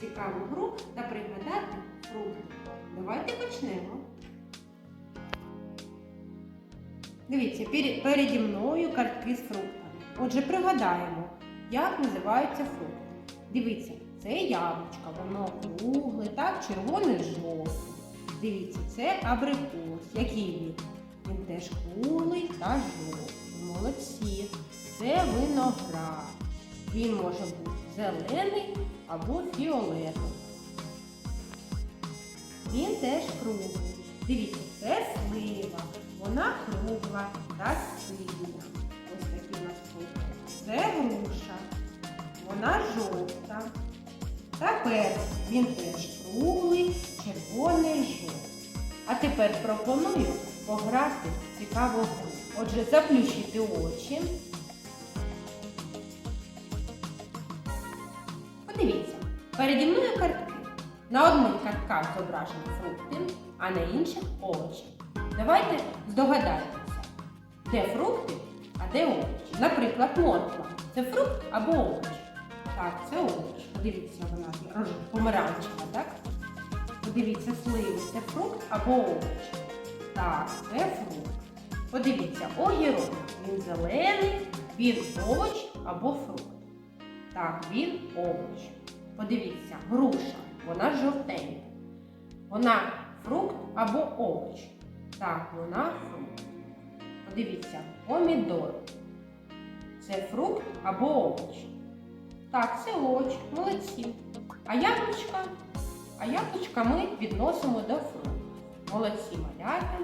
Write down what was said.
цікаву гру та пригадати фрукти. Давайте почнемо. Дивіться, переді мною картки з фруктами. Отже, пригадаємо, як називаються фрукти. Дивіться, це яблучко, воно кругле, так, червоне жовте. Дивіться, це абрикос. Який він? Він теж круглий та жовтий. Молодці. Це виноград. Він може бути зелений або фіолетовий. Він теж круглий. Дивіться, це слива. Вона кругла та синя. Ось такі у нас фрукти. Це груша. Вона жовта. Та персик. Він теж круглий, червоний, жовтий. А тепер пропоную пограти в цікаву гру. Отже, заплющити очі. Подивіться, переді мною картки. На одних картках зображені фрукти, а на інших овочі. Давайте здогадаємося, де фрукти, а де овочі. Наприклад, морква. Це фрукт або овоч? Так, це овоч. Подивіться, вона помаранчева, так? Подивіться, сливи. Це фрукт або овоч? Так, це фрукт. Подивіться, огірок. Він зелений, він овоч або фрукт. Так, він овоч. Подивіться, груша, вона жовтенька. Вона фрукт або овоч. Так, вона фрукт. Подивіться, помідор. Це фрукт або овоч. Так, це овоч, молодці. А яблучка? А яблучка ми відносимо до фруктів. Молодці малята.